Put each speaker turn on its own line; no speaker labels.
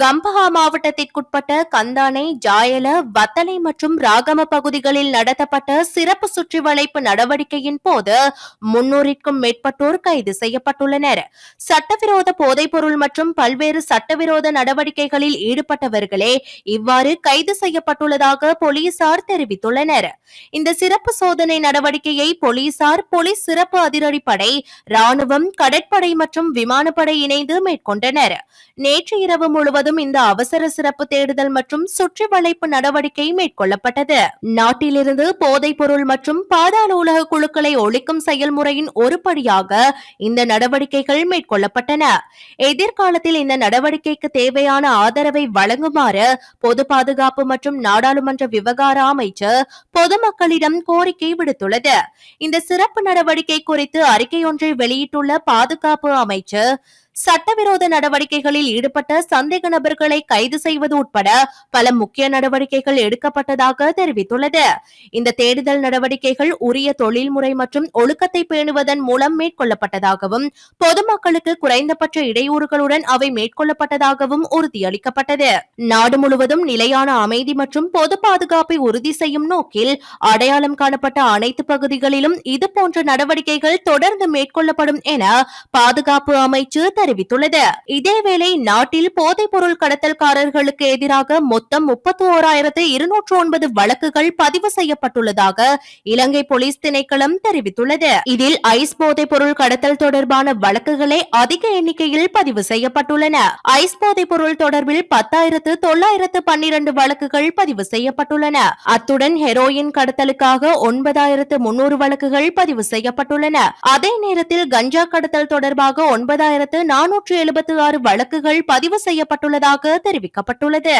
கம்பஹா மாவட்டத்திற்குட்பட்ட கந்தானை ஜாயல வத்தலை மற்றும் ராகம பகுதிகளில் நடத்தப்பட்ட சிறப்பு சுற்றி வளைப்பு நடவடிக்கையின் போது முன்னூறிற்கும் மேற்பட்டோர் கைது செய்யப்பட்டுள்ளனர். சட்டவிரோத போதைப்பொருள் மற்றும் பல்வேறு சட்டவிரோத நடவடிக்கைகளில் ஈடுபட்டவர்களே இவ்வாறு கைது செய்யப்பட்டுள்ளதாக போலீசார் தெரிவித்துள்ளனர். இந்த சிறப்பு சோதனை நடவடிக்கையை போலீசார் போலீஸ் சிறப்பு அதிரடிப்படை ராணுவம் கடற்படை மற்றும் விமானப்படை இணைந்து மேற்கொண்டனர். நேற்று இரவு முழுவதும் முழுவதும் இந்த அவசர சிறப்பு தேடுதல் மற்றும் சுற்றி வளைப்பு நடவடிக்கை மேற்கொள்ளப்பட்டது. நாட்டிலிருந்து போதைப் பொருள் மற்றும் பாதாள உலக குழுக்களை ஒழிக்கும் செயல்முறையின் ஒரு படியாக இந்த நடவடிக்கைகள் மேற்கொள்ளப்பட்டன. எதிர்காலத்தில் இந்த நடவடிக்கைக்கு தேவையான ஆதரவை வழங்குமாறு பொது பாதுகாப்பு மற்றும் நாடாளுமன்ற விவகார அமைச்சர் பொதுமக்களிடம் கோரிக்கை விடுத்துள்ளது. இந்த சிறப்பு நடவடிக்கை குறித்து அறிக்கை ஒன்றை வெளியிட்டுள்ள பாதுகாப்பு அமைச்சர் சட்டவிரோத நடவடிக்கைகளில் ஈடுபட்ட சந்தேக நபர்களை கைது செய்வது உட்பட பல முக்கிய நடவடிக்கைகள் எடுக்கப்பட்டதாக தெரிவித்துள்ளது. இந்த தேடுதல் நடவடிக்கைகள் உரிய தொழில்முறை மற்றும் ஒழுக்கத்தை பேணுவதன் மூலம் மேற்கொள்ளப்பட்டதாகவும் பொதுமக்களுக்கு குறைந்தபட்ச இடையூறுகளுடன் அவை மேற்கொள்ளப்பட்டதாகவும் உறுதியளிக்கப்பட்டது. நாடு முழுவதும் நிலையான அமைதி மற்றும் பொது பாதுகாப்பை உறுதி செய்யும் நோக்கில் அடையாளம் காணப்பட்ட அனைத்து பகுதிகளிலும் இதுபோன்ற நடவடிக்கைகள் தொடர்ந்து மேற்கொள்ளப்படும் என பாதுகாப்பு அமைச்சு தெரிவித்துள்ளது. இதேவேளை நாட்டில் போதைப் பொருள் கடத்தல்காரர்களுக்கு எதிராக மொத்தம் முப்பத்தி ஓராயிரத்து இருநூற்று ஒன்பது வழக்குகள் பதிவு செய்யப்பட்டுள்ளதாக இலங்கை போலீஸ் திணைக்களம் தெரிவித்துள்ளது. இதில் ஐஸ் போதைப் பொருள் கடத்தல் தொடர்பான வழக்குகளே அதிக எண்ணிக்கையில் பதிவு செய்யப்பட்டுள்ளன. ஐஸ் போதைப் பொருள் தொடர்பில் பத்தாயிரத்து தொள்ளாயிரத்து பன்னிரண்டு வழக்குகள் பதிவு செய்யப்பட்டுள்ளன. அத்துடன் ஹெரோயின் கடத்தலுக்காக ஒன்பதாயிரத்து முன்னூறு வழக்குகள் பதிவு செய்யப்பட்டுள்ளன. அதே நேரத்தில் கஞ்சா கடத்தல் தொடர்பாக ஒன்பதாயிரத்து நானூற்று எழுபத்தி ஆறு வழக்குகள் பதிவு செய்யப்பட்டுள்ளதாக தெரிவிக்கப்பட்டுள்ளது.